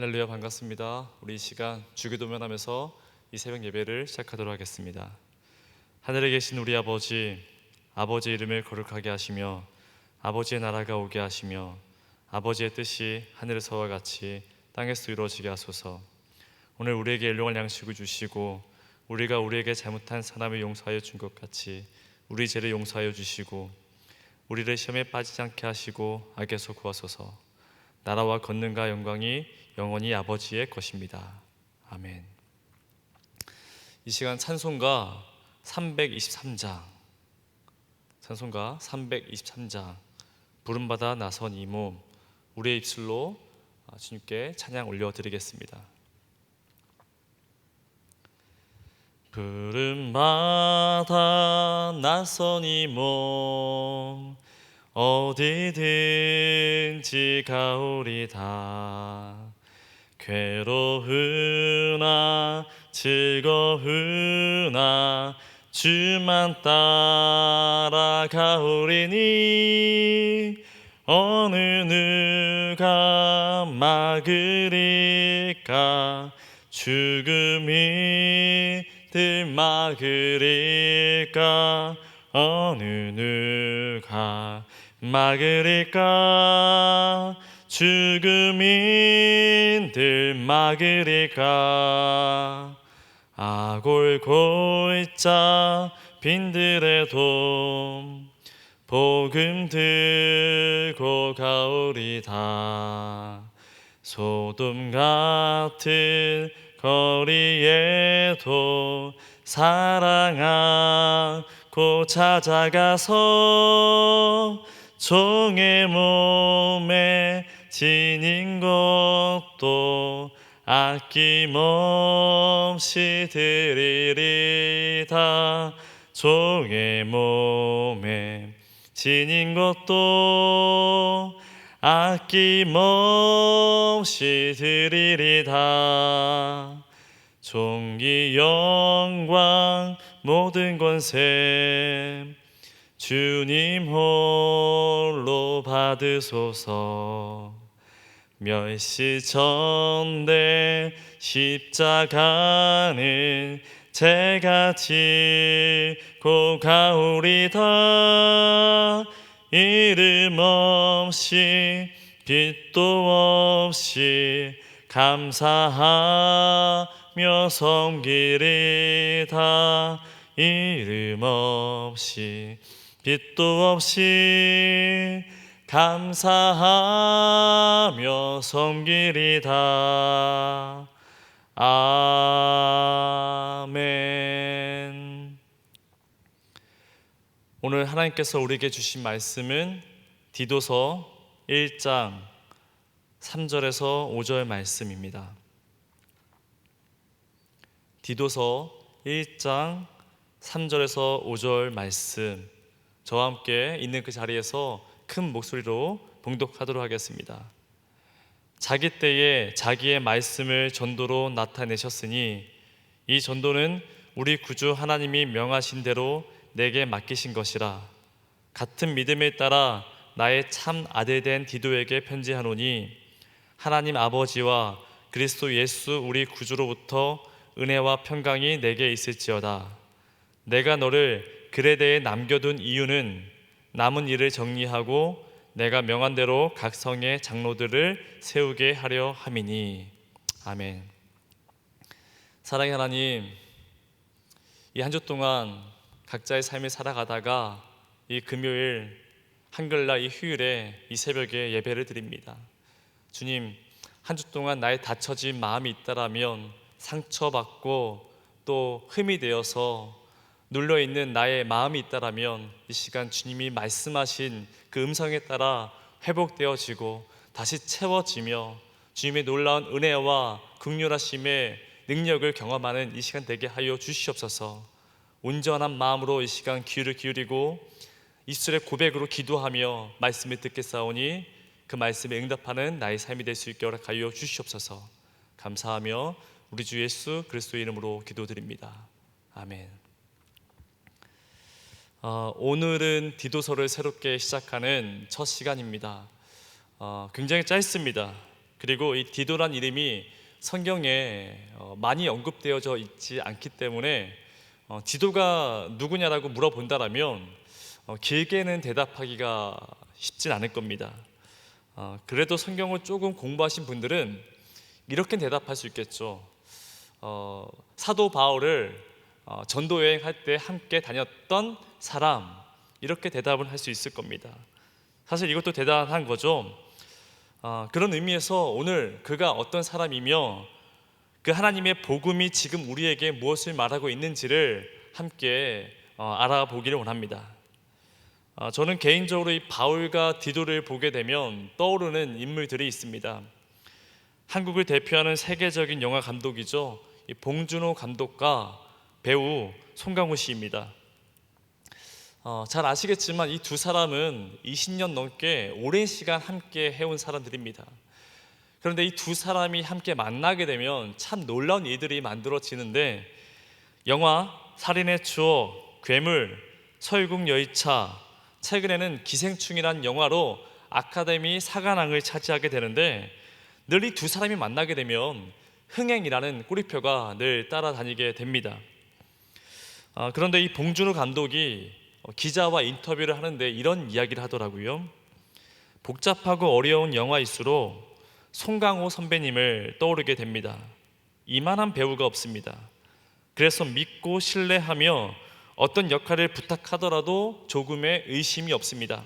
할렐루야 반갑습니다. 우리 이 시간 주기도면 하면서 이 새벽 예배를 시작하도록 하겠습니다. 하늘에 계신 우리 아버지, 아버지 이름을 거룩하게 하시며 아버지의 나라가 오게 하시며 아버지의 뜻이 하늘에서와 같이 땅에서 이루어지게 하소서. 오늘 우리에게 일용할 양식을 주시고 우리가 우리에게 잘못한 사람을 용서하여 준 것 같이 우리 죄를 용서하여 주시고 우리를 시험에 빠지지 않게 하시고 악에서 구하소서. 나라와 권능과 영광이 영원히 아버지의 것입니다. 아멘. 이 시간 찬송가 323장 찬송가 323장 부름받아 나선 이 몸 우리의 입술로 주님께 찬양 올려드리겠습니다. 부름받아 나선 이몸 어디든지 가오리다 괴로우나 즐거우나 주만 따라가오리니 어느 누가 막으리까? 죽음이 들 막으리까? 어느 누가 막으리까 죽음인들 막으리까 아골 골자 빈들의 돔 복음 들고 가오리다. 소돔 같은 거리에도 사랑하고 찾아가서 종의 몸에 지닌 것도 아낌없이 드리리다. 종의 몸에 지닌 것도 아낌없이 드리리다. 종기 영광 모든 권세 주님 홀로 받으소서 멸시 전대 십자가는 제가 지고 가오리다. 이름 없이 빛도 없이 감사하며 섬기리다. 이름 없이 빛도 없이 감사하며 섬기리다. 아멘. 오늘 하나님께서 우리에게 주신 말씀은 디도서 1장 3절에서 5절 말씀입니다. 디도서 1장 3절에서 5절 말씀. 저와 함께 있는 그 자리에서 큰 목소리로 봉독하도록 하겠습니다. 자기 때에 자기의 말씀을 전도로 나타내셨으니 이 전도는 우리 구주 하나님이 명하신 대로 내게 맡기신 것이라 같은 믿음에 따라 나의 참 아들 된 디도에게 편지하노니 하나님 아버지와 그리스도 예수 우리 구주로부터 은혜와 평강이 내게 있을지어다 내가 너를 그레데에 남겨둔 이유는 남은 일을 정리하고 내가 명한 대로 각 성의 장로들을 세우게 하려 함이니 아멘. 사랑의 하나님, 이 한 주 동안 각자의 삶을 살아가다가 이 금요일 한글날 이 휴일에 이 새벽에 예배를 드립니다. 주님, 한 주 동안 나의 닫혀진 마음이 있다라면 상처받고 또 흠이 되어서 눌려 있는 나의 마음이 있다라면 이 시간 주님이 말씀하신 그 음성에 따라 회복되어지고 다시 채워지며 주님의 놀라운 은혜와 극률하심의 능력을 경험하는 이 시간 되게 하여 주시옵소서. 온전한 마음으로 이 시간 귀를 기울이고 입술의 고백으로 기도하며 말씀을 듣겠사오니 그 말씀에 응답하는 나의 삶이 될 수 있게 허락하여 주시옵소서. 감사하며 우리 주 예수 그리스도의 이름으로 기도드립니다. 아멘. 어, 오늘은 디도서를 새롭게 시작하는 첫 시간입니다. 어, 굉장히 짧습니다. 그리고 이 디도란 이름이 성경에 어, 많이 언급되어져 있지 않기 때문에 어, 디도가 누구냐라고 물어본다라면 어, 길게는 대답하기가 쉽진 않을 겁니다. 어, 그래도 성경을 조금 공부하신 분들은 이렇게 대답할 수 있겠죠. 어, 사도 바울을 어, 전도 여행 할 때 함께 다녔던 사람 이렇게 대답을 할 수 있을 겁니다. 사실 이것도 대단한 거죠. 어, 그런 의미에서 오늘 그가 어떤 사람이며 그 하나님의 복음이 지금 우리에게 무엇을 말하고 있는지를 함께 어, 알아보기를 원합니다. 어, 저는 개인적으로 이 바울과 디도를 보게 되면 떠오르는 인물들이 있습니다. 한국을 대표하는 세계적인 영화 감독이죠. 이 봉준호 감독과 배우 송강호 씨입니다. 어, 잘 아시겠지만 이 두 사람은 20년 넘게 오랜 시간 함께 해온 사람들입니다. 그런데 이 두 사람이 함께 만나게 되면 참 놀라운 일들이 만들어지는데 영화 살인의 추억, 괴물, 서유국 여의차, 최근에는 기생충이란 영화로 아카데미 사관왕을 차지하게 되는데 늘 이 두 사람이 만나게 되면 흥행이라는 꼬리표가 늘 따라다니게 됩니다. 아, 그런데 이 봉준호 감독이 어, 기자와 인터뷰를 하는데 이런 이야기를 하더라고요. 복잡하고 어려운 영화일수록 송강호 선배님을 떠오르게 됩니다. 이만한 배우가 없습니다. 그래서 믿고 신뢰하며 어떤 역할을 부탁하더라도 조금의 의심이 없습니다.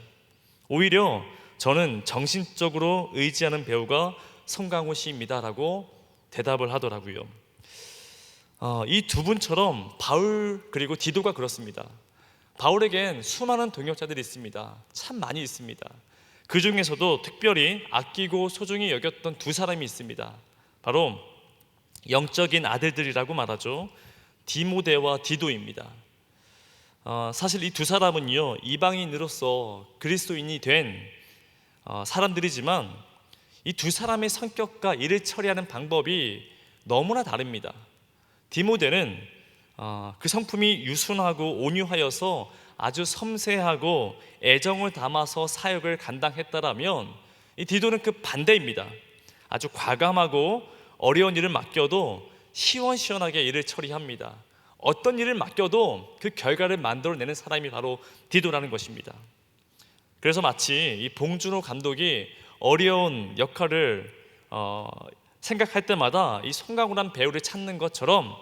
오히려 저는 정신적으로 의지하는 배우가 송강호 씨입니다라고 대답을 하더라고요. 어, 이두 분처럼 바울 그리고 디도가 그렇습니다. 바울에겐 수많은 동역자들이 있습니다. 참 많이 있습니다. 그 중에서도 특별히 아끼고 소중히 여겼던 두 사람이 있습니다. 바로 영적인 아들들이라고 말하죠. 디모데와 디도입니다. 어, 사실 이 두 사람은요 이방인으로서 그리스도인이 된 어, 사람들이지만 이 두 사람의 성격과 일을 처리하는 방법이 너무나 다릅니다. 디모데는 어, 그 성품이 유순하고 온유하여서 아주 섬세하고 애정을 담아서 사역을 감당했다라면 이 디도는 그 반대입니다. 아주 과감하고 어려운 일을 맡겨도 시원시원하게 일을 처리합니다. 어떤 일을 맡겨도 그 결과를 만들어내는 사람이 바로 디도라는 것입니다. 그래서 마치 이 봉준호 감독이 어려운 역할을 어, 생각할 때마다 이 송강호란 배우를 찾는 것처럼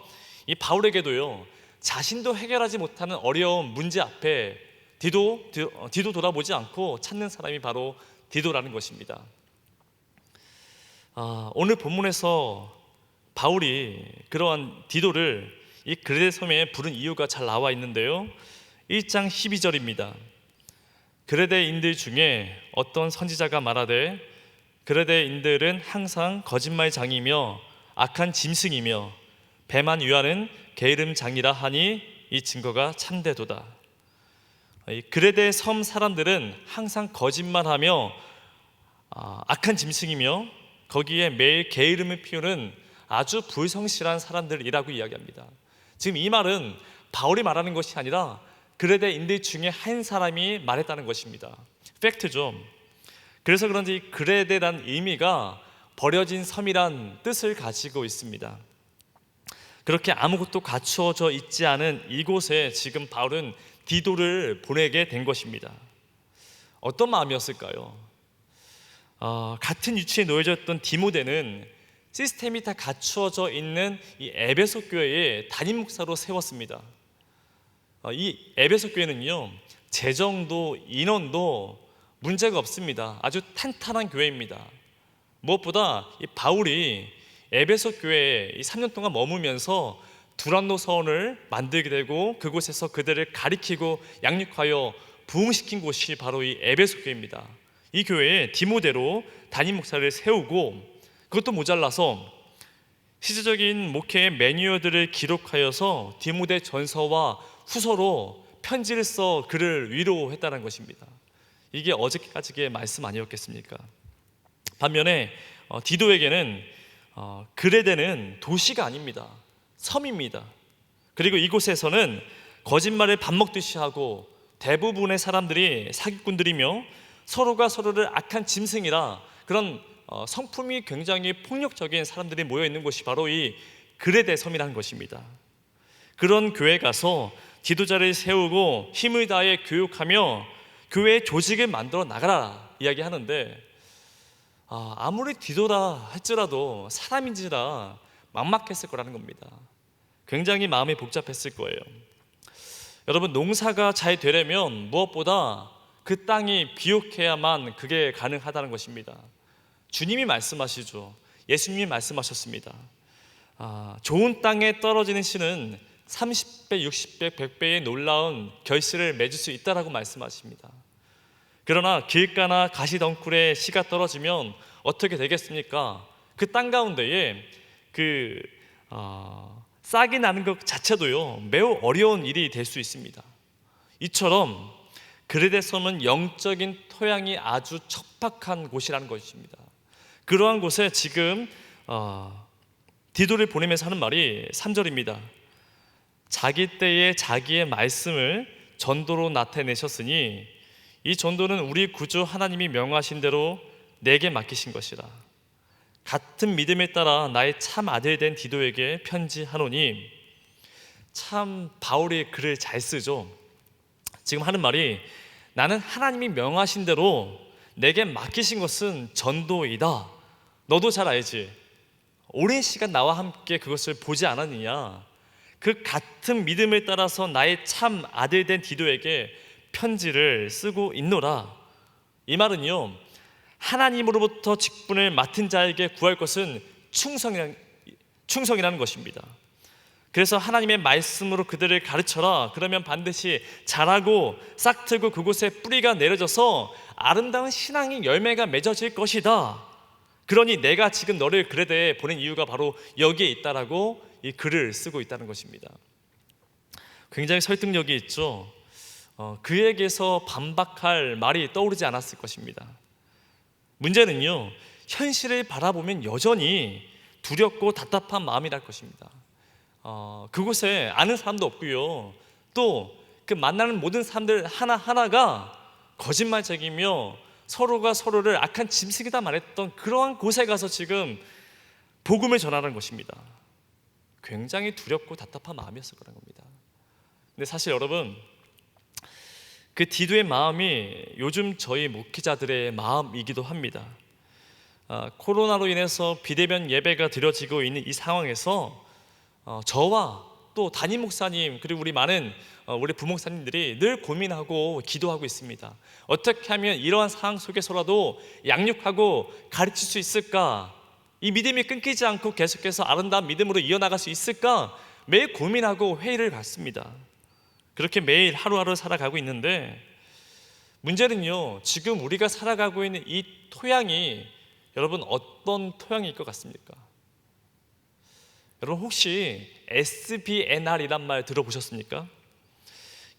이 바울에게도요 자신도 해결하지 못하는 어려운 문제 앞에 디도 어, 디도 돌아보지 않고 찾는 사람이 바로 디도라는 것입니다. 아, 오늘 본문에서 바울이 그러한 디도를 이 그레데 섬에 부른 이유가 잘 나와 있는데요. 1장 12절입니다. 그레데인들 중에 어떤 선지자가 말하되 그레데인들은 항상 거짓말 장이며 악한 짐승이며 배만 위하는 게으름 장이라 하니 이 증거가 참되도다. 이 그레데 섬 사람들은 항상 거짓말하며 아, 악한 짐승이며 거기에 매일 게으름을 피우는 아주 불성실한 사람들이라고 이야기합니다. 지금 이 말은 바울이 말하는 것이 아니라 그레데인들 중에 한 사람이 말했다는 것입니다. 팩트죠. 그래서 그런지 그레데란 의미가 버려진 섬이란 뜻을 가지고 있습니다. 그렇게 아무것도 갖추어져 있지 않은 이곳에 지금 바울은 디도를 보내게 된 것입니다. 어떤 마음이었을까요? 어, 같은 위치에 놓여져 있던 디모데는 시스템이 다 갖추어져 있는 이 에베소 교회의 담임 목사로 세웠습니다. 어, 이 에베소 교회는요 재정도 인원도 문제가 없습니다. 아주 탄탄한 교회입니다. 무엇보다 이 바울이 에베소 교회에 3년 동안 머물면서 두란노 서원을 만들게 되고 그곳에서 그들을 가리키고 양육하여 부흥시킨 곳이 바로 이 에베소 교회입니다. 이 교회에 디모데로 담임 목사를 세우고 그것도 모자라서 시대적인 목회의 매뉴얼들을 기록하여서 디모데 전서와 후서로 편지를 써 그를 위로했다는 것입니다. 이게 어저께까지의 말씀 아니었겠습니까? 반면에 어, 디도에게는 어, 그레데는 도시가 아닙니다. 섬입니다. 그리고 이곳에서는 거짓말을 밥 먹듯이 하고 대부분의 사람들이 사기꾼들이며 서로가 서로를 악한 짐승이라 그런 어, 성품이 굉장히 폭력적인 사람들이 모여 있는 곳이 바로 이 그레데 섬이라는 것입니다. 그런 교회 가서 지도자를 세우고 힘을 다해 교육하며 교회 조직을 만들어 나가라 이야기하는데 아, 아무리 뒤돌아 할지라도 사람인지라 막막했을 거라는 겁니다. 굉장히 마음이 복잡했을 거예요. 여러분 농사가 잘 되려면 무엇보다 그 땅이 비옥해야만 그게 가능하다는 것입니다. 주님이 말씀하시죠. 예수님이 말씀하셨습니다. 아, 좋은 땅에 떨어지는 씨는 30배, 60배, 100배의 놀라운 결실을 맺을 수 있다라고 말씀하십니다. 그러나 길가나 가시덩굴에 씨가 떨어지면 어떻게 되겠습니까? 그 땅 가운데에 그 어, 싹이 나는 것 자체도요 매우 어려운 일이 될 수 있습니다. 이처럼 그레데섬은 영적인 토양이 아주 척박한 곳이라는 것입니다. 그러한 곳에 지금 어, 디도를 보내면서 하는 말이 3절입니다. 자기 때에 자기의 말씀을 전도로 나타내셨으니 이 전도는 우리 구주 하나님이 명하신 대로 내게 맡기신 것이라. 같은 믿음에 따라 나의 참 아들 된 디도에게 편지하노니 참 바울이 글을 잘 쓰죠. 지금 하는 말이 나는 하나님이 명하신 대로 내게 맡기신 것은 전도이다. 너도 잘 알지. 오랜 시간 나와 함께 그것을 보지 않았느냐? 그 같은 믿음을 따라서 나의 참 아들 된 디도에게 편지를 쓰고 있노라. 이 말은요. 하나님으로부터 직분을 맡은 자에게 구할 것은 충성이라는, 충성이라는 것입니다. 그래서 하나님의 말씀으로 그들을 가르쳐라. 그러면 반드시 자라고 싹트고 그곳에 뿌리가 내려져서 아름다운 신앙의 열매가 맺어질 것이다. 그러니 내가 지금 너를 그레데에 보낸 이유가 바로 여기에 있다라고 이 글을 쓰고 있다는 것입니다. 굉장히 설득력이 있죠. 어, 그에게서 반박할 말이 떠오르지 않았을 것입니다. 문제는요, 현실을 바라보면 여전히 두렵고 답답한 마음이랄 것입니다. 어, 그곳에 아는 사람도 없고요. 또 그 만나는 모든 사람들 하나 하나가 거짓말쟁이며 서로가 서로를 악한 짐승이다 말했던 그러한 곳에 가서 지금 복음을 전하는 것입니다. 굉장히 두렵고 답답한 마음이었을 거란 겁니다. 근데 사실 여러분 그 디도의 마음이 요즘 저희 목회자들의 마음이기도 합니다. 아, 코로나로 인해서 비대면 예배가 드려지고 있는 이 상황에서 어, 저와 또 담임 목사님 그리고 우리 많은 어, 우리 부목사님들이 늘 고민하고 기도하고 있습니다. 어떻게 하면 이러한 상황 속에서라도 양육하고 가르칠 수 있을까? 이 믿음이 끊기지 않고 계속해서 아름다운 믿음으로 이어나갈 수 있을까? 매일 고민하고 회의를 갖습니다. 그렇게 매일 하루하루 살아가고 있는데 문제는요, 지금 우리가 살아가고 있는 이 토양이 여러분 어떤 토양일 것 같습니까? 여러분 혹시 SBNR이란 말 들어보셨습니까?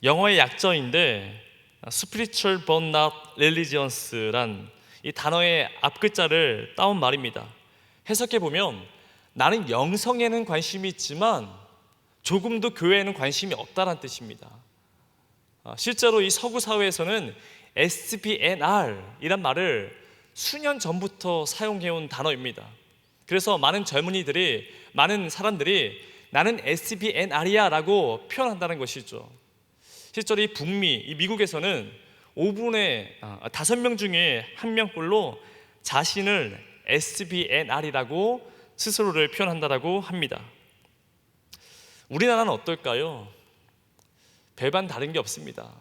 영어의 약자인데 Spiritual but not religious란 이 단어의 앞 글자를 따온 말입니다. 해석해 보면 나는 영성에는 관심이 있지만 조금도 교회에는 관심이 없다는 뜻입니다. 아, 실제로 이 서구 사회에서는 SBNR 이란 말을 수년 전부터 사용해온 단어입니다. 그래서 많은 젊은이들이 많은 사람들이 나는 SBNR이야 라고 표현한다는 것이죠. 실제로 이 북미, 이 미국에서는 5분의 아, 다섯 명 중에 한 명꼴로 자신을 SBNR이라고 스스로를 표현한다라고 합니다. 우리나라는 어떨까요? 별반 다른 게 없습니다.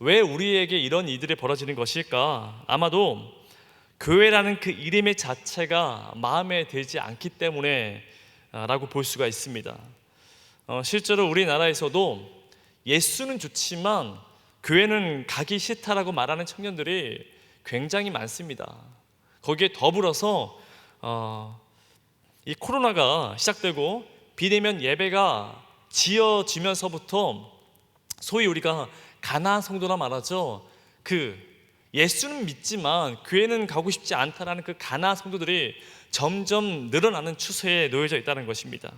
왜 우리에게 이런 일들이 벌어지는 것일까? 아마도 교회라는 그 이름의 자체가 마음에 들지 않기 때문에 라고 볼 수가 있습니다. 어, 실제로 우리나라에서도 예수는 좋지만 교회는 가기 싫다라고 말하는 청년들이 굉장히 많습니다. 거기에 더불어서 어, 이 코로나가 시작되고 비대면 예배가 지어지면서부터 소위 우리가 가나 성도라 말하죠. 그 예수는 믿지만 교회는 가고 싶지 않다라는 그 가나 성도들이 점점 늘어나는 추세에 놓여져 있다는 것입니다.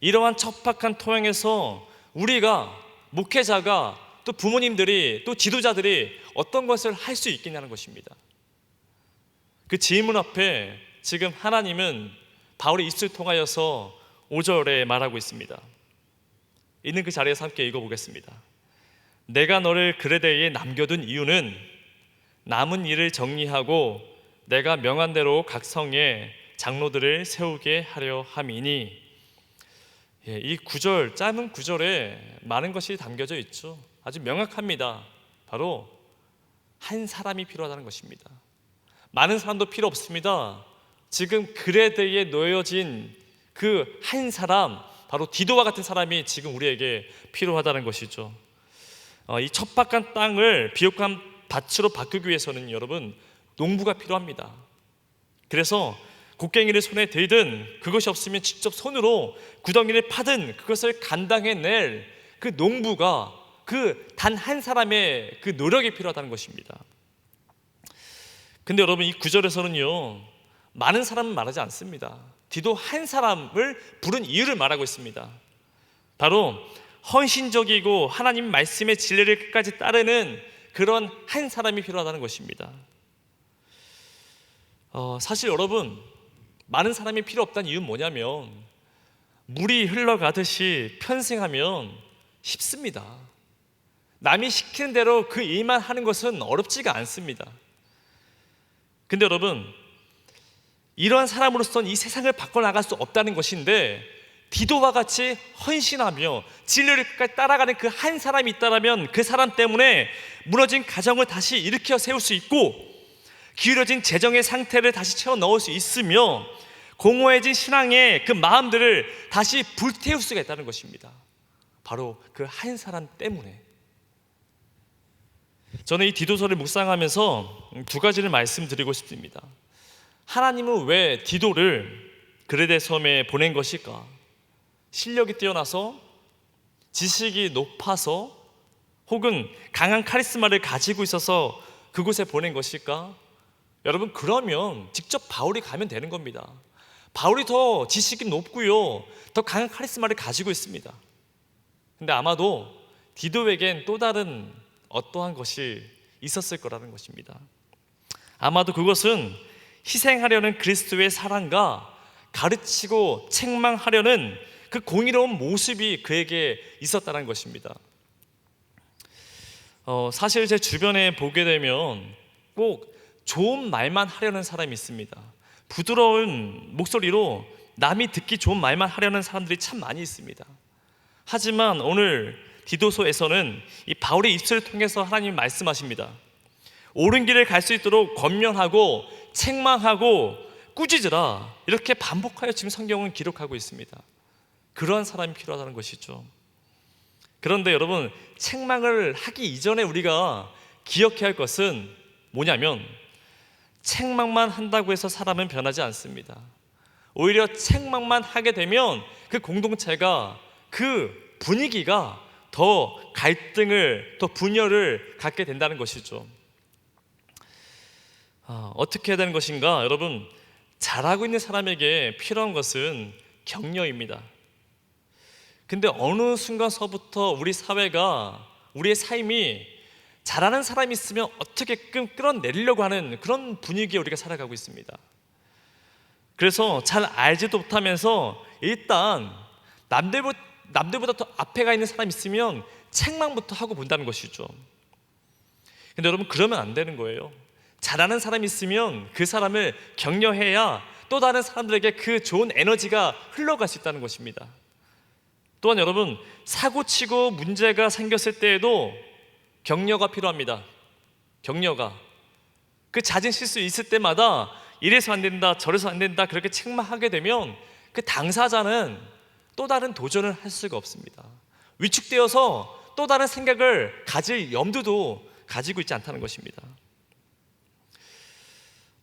이러한 척박한 토양에서 우리가 목회자가 또 부모님들이 또 지도자들이 어떤 것을 할 수 있겠냐는 것입니다. 그 질문 앞에 지금 하나님은 바울의 입술 통하여서 5절에 말하고 있습니다. 있는 그 자리에서 함께 읽어보겠습니다. 내가 너를 그레데에 남겨둔 이유는 남은 일을 정리하고 내가 명한 대로 각 성에 장로들을 세우게 하려 함이니 예, 이 구절 짧은 구절에 많은 것이 담겨져 있죠. 아주 명확합니다. 바로 한 사람이 필요하다는 것입니다. 많은 사람도 필요 없습니다. 지금 그레데에 놓여진 그 한 사람, 바로 디도와 같은 사람이 지금 우리에게 필요하다는 것이죠. 어, 이 척박한 땅을 비옥한 밭으로 바꾸기 위해서는 여러분 농부가 필요합니다. 그래서 곡괭이를 손에 들든 그것이 없으면 직접 손으로 구덩이를 파든 그것을 감당해낼 그 농부가 그 단 한 사람의 그 노력이 필요하다는 것입니다. 근데 여러분 이 구절에서는요 많은 사람은 말하지 않습니다. 디도 한 사람을 부른 이유를 말하고 있습니다. 바로 헌신적이고 하나님 말씀의 진리를 끝까지 따르는 그런 한 사람이 필요하다는 것입니다. 어, 사실 여러분 많은 사람이 필요 없다는 이유는 뭐냐면 물이 흘러가듯이 편승하면 쉽습니다. 남이 시키는 대로 그 일만 하는 것은 어렵지가 않습니다. 근데 여러분 이러한 사람으로서는 이 세상을 바꿔나갈 수 없다는 것인데 디도와 같이 헌신하며 진리를 끝까지 따라가는 그 한 사람이 있다면 그 사람 때문에 무너진 가정을 다시 일으켜 세울 수 있고 기울어진 재정의 상태를 다시 채워 넣을 수 있으며 공허해진 신앙의 그 마음들을 다시 불태울 수가 있다는 것입니다. 바로 그 한 사람 때문에. 저는 이 디도서를 묵상하면서 두 가지를 말씀드리고 싶습니다. 하나님은 왜 디도를 그레데 섬에 보낸 것일까? 실력이 뛰어나서 지식이 높아서 혹은 강한 카리스마를 가지고 있어서 그곳에 보낸 것일까? 여러분 그러면 직접 바울이 가면 되는 겁니다. 바울이 더 지식이 높고요. 더 강한 카리스마를 가지고 있습니다. 근데 아마도 디도에겐 또 다른 어떠한 것이 있었을 거라는 것입니다. 아마도 그것은 희생하려는 그리스도의 사랑과 가르치고 책망하려는 그 공의로운 모습이 그에게 있었다는 것입니다. 어, 사실 제 주변에 보게 되면 꼭 좋은 말만 하려는 사람이 있습니다. 부드러운 목소리로 남이 듣기 좋은 말만 하려는 사람들이 참 많이 있습니다. 하지만 오늘 디도서에서는 이 바울의 입술을 통해서 하나님 말씀하십니다. 옳은 길을 갈 수 있도록 권면하고 책망하고 꾸짖으라 이렇게 반복하여 지금 성경은 기록하고 있습니다. 그러한 사람이 필요하다는 것이죠. 그런데 여러분 책망을 하기 이전에 우리가 기억해야 할 것은 뭐냐면 책망만 한다고 해서 사람은 변하지 않습니다. 오히려 책망만 하게 되면 그 공동체가 그 분위기가 더 갈등을 더 분열을 갖게 된다는 것이죠. 아, 어떻게 해야 되는 것인가? 여러분 잘하고 있는 사람에게 필요한 것은 격려입니다. 근데 어느 순간서부터 우리 사회가 우리의 삶이 잘하는 사람이 있으면 어떻게끔 끌어내리려고 하는 그런 분위기에 우리가 살아가고 있습니다. 그래서 잘 알지도 못하면서 일단 남들보다, 남들보다 더 앞에 가 있는 사람이 있으면 책망부터 하고 본다는 것이죠. 근데 여러분 그러면 안 되는 거예요. 잘하는 사람이 있으면 그 사람을 격려해야 또 다른 사람들에게 그 좋은 에너지가 흘러갈 수 있다는 것입니다. 또한 여러분 사고 치고 문제가 생겼을 때에도 격려가 필요합니다. 격려가 그 잦은 실수 있을 때마다 이래서 안 된다 저래서 안 된다 그렇게 책망하게 되면 그 당사자는 또 다른 도전을 할 수가 없습니다. 위축되어서 또 다른 생각을 가질 염두도 가지고 있지 않다는 것입니다.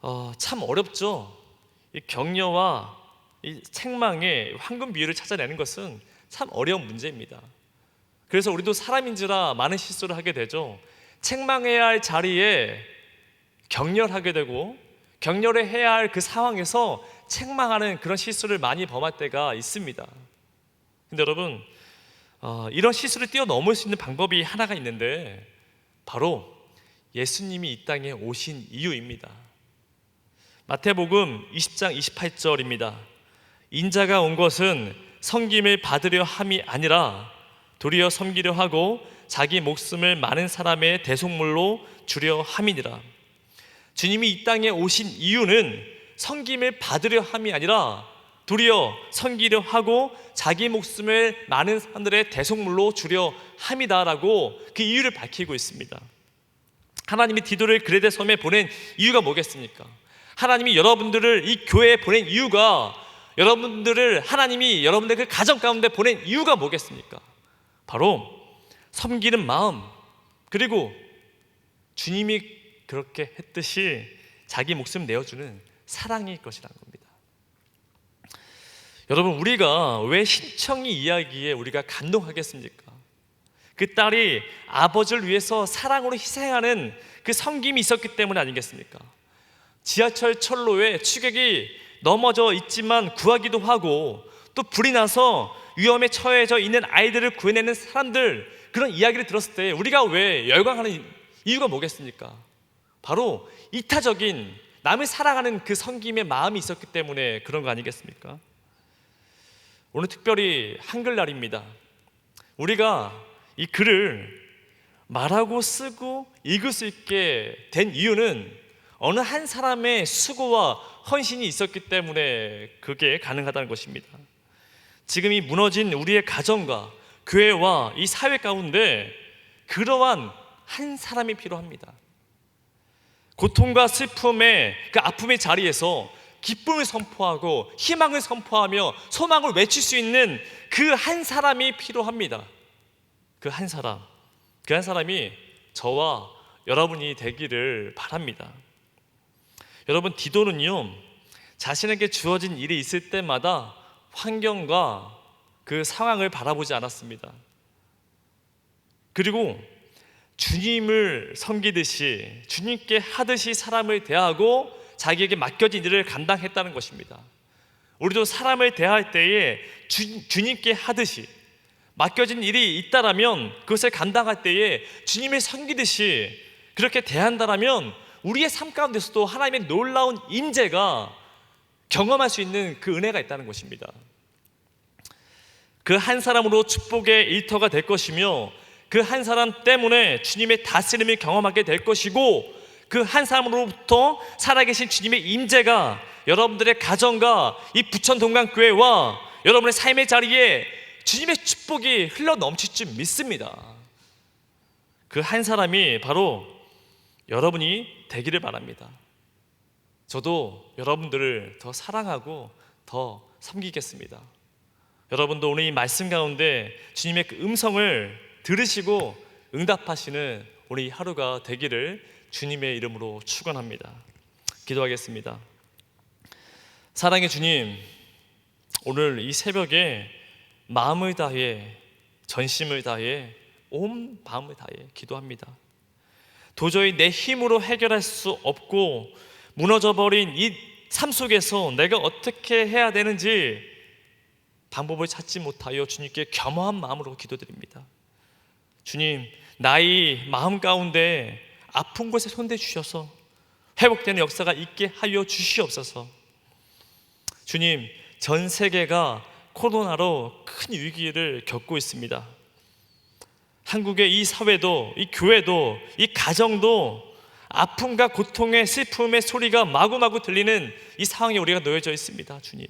어, 참 어렵죠. 이 격려와 이 책망의 황금 비율을 찾아내는 것은 참 어려운 문제입니다. 그래서 우리도 사람인지라 많은 실수를 하게 되죠. 책망해야 할 자리에 격려하게 되고 격려를 해야 할 그 상황에서 책망하는 그런 실수를 많이 범할 때가 있습니다. 근데 여러분 어, 이런 실수를 뛰어넘을 수 있는 방법이 하나가 있는데 바로 예수님이 이 땅에 오신 이유입니다. 마태복음 20장 28절입니다. 인자가 온 것은 섬김을 받으려 함이 아니라 도리어 섬기려 하고 자기 목숨을 많은 사람의 대속물로 주려 함이니라. 주님이 이 땅에 오신 이유는 섬김을 받으려 함이 아니라 도리어 섬기려 하고 자기 목숨을 많은 사람들의 대속물로 주려 함이다라고 그 이유를 밝히고 있습니다. 하나님이 디도를 그레데 섬에 보낸 이유가 뭐겠습니까? 하나님이 여러분들을 이 교회에 보낸 이유가 여러분들을 하나님이 여러분들 그 가정 가운데 보낸 이유가 뭐겠습니까? 바로 섬기는 마음 그리고 주님이 그렇게 했듯이 자기 목숨 내어주는 사랑일 것이라는 겁니다. 여러분 우리가 왜 신청이 이야기에 우리가 감동하겠습니까? 그 딸이 아버지를 위해서 사랑으로 희생하는 그 섬김이 있었기 때문 아니겠습니까? 지하철 철로에 추격이 넘어져 있지만 구하기도 하고 또 불이 나서 위험에 처해져 있는 아이들을 구해내는 사람들 그런 이야기를 들었을 때 우리가 왜 열광하는 이유가 뭐겠습니까? 바로 이타적인 남을 사랑하는 그 섬김의 마음이 있었기 때문에 그런 거 아니겠습니까? 오늘 특별히 한글날입니다. 우리가 이 글을 말하고 쓰고 읽을 수 있게 된 이유는 어느 한 사람의 수고와 헌신이 있었기 때문에 그게 가능하다는 것입니다. 지금 이 무너진 우리의 가정과 교회와 이 사회 가운데 그러한 한 사람이 필요합니다. 고통과 슬픔의 그 아픔의 자리에서 기쁨을 선포하고 희망을 선포하며 소망을 외칠 수 있는 그 한 사람이 필요합니다. 그 한 사람. 그 한 사람이 저와 여러분이 되기를 바랍니다. 여러분, 디도는요, 자신에게 주어진 일이 있을 때마다 환경과 그 상황을 바라보지 않았습니다. 그리고 주님을 섬기듯이 주님께 하듯이 사람을 대하고 자기에게 맡겨진 일을 감당했다는 것입니다. 우리도 사람을 대할 때에 주, 주님께 하듯이 맡겨진 일이 있다라면 그것을 감당할 때에 주님을 섬기듯이 그렇게 대한다라면 우리의 삶 가운데서도 하나님의 놀라운 임재가 경험할 수 있는 그 은혜가 있다는 것입니다. 그 한 사람으로 축복의 일터가 될 것이며 그 한 사람 때문에 주님의 다스림을 경험하게 될 것이고 그 한 사람으로부터 살아계신 주님의 임재가 여러분들의 가정과 이 부천 동강교회와 여러분의 삶의 자리에 주님의 축복이 흘러 넘칠 줄 믿습니다. 그 한 사람이 바로 여러분이 되기를 바랍니다. 저도 여러분들을 더 사랑하고 더 섬기겠습니다. 여러분도 오늘 이 말씀 가운데 주님의 그 음성을 들으시고 응답하시는 이 하루가 되기를 주님의 이름으로 축원합니다. 기도하겠습니다. 사랑의 주님, 오늘 이 새벽에 마음을 다해 전심을 다해 온 마음을 다해 기도합니다. 도저히 내 힘으로 해결할 수 없고 무너져 버린 이 삶 속에서 내가 어떻게 해야 되는지 방법을 찾지 못하여 주님께 겸허한 마음으로 기도드립니다. 주님, 나의 마음 가운데 아픈 곳에 손대 주셔서 회복되는 역사가 있게 하여 주시옵소서. 주님, 전 세계가 코로나로 큰 위기를 겪고 있습니다. 한국의 이 사회도, 이 교회도, 이 가정도 아픔과 고통의 슬픔의 소리가 마구마구 들리는 이 상황에 우리가 놓여져 있습니다, 주님.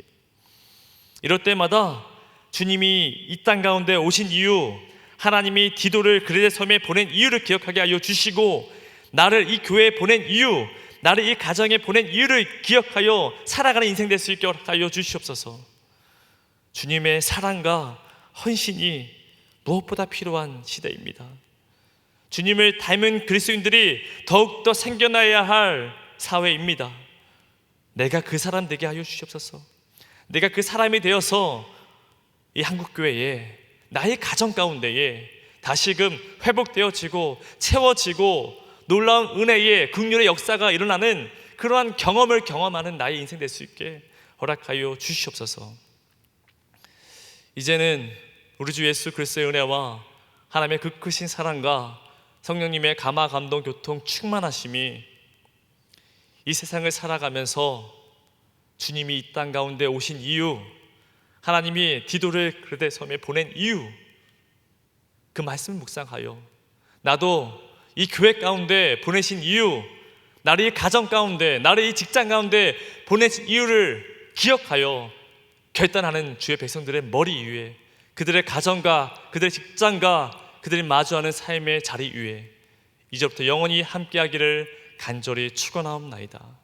이럴 때마다 주님이 이 땅 가운데 오신 이유, 하나님이 디도를 그레데 섬에 보낸 이유를 기억하게 하여 주시고, 나를 이 교회에 보낸 이유, 나를 이 가정에 보낸 이유를 기억하여 살아가는 인생 될 수 있게 하여 주시옵소서. 주님의 사랑과 헌신이 무엇보다 필요한 시대입니다. 주님을 닮은 그리스도인들이 더욱더 생겨나야 할 사회입니다. 내가 그 사람 되게 하여 주시옵소서. 내가 그 사람이 되어서 이 한국 교회에 나의 가정 가운데에 다시금 회복되어지고 채워지고 놀라운 은혜의 극률의 역사가 일어나는 그러한 경험을 경험하는 나의 인생 될 수 있게 허락하여 주시옵소서. 이제는 우리 주 예수 그리스도의 은혜와 하나님의 그 크신 사랑과 성령님의 감화 감동 교통 충만하심이 이 세상을 살아가면서 주님이 이 땅 가운데 오신 이유, 하나님이 디도를 그르데 섬에 보낸 이유, 그 말씀을 묵상하여 나도 이 교회 가운데 보내신 이유, 나를 이 가정 가운데, 나를 이 직장 가운데 보내신 이유를 기억하여 결단하는 주의 백성들의 머리 위에 그들의 가정과 그들의 직장과 그들이 마주하는 삶의 자리 위에 이제부터 영원히 함께하기를 간절히 축원하옵나이다.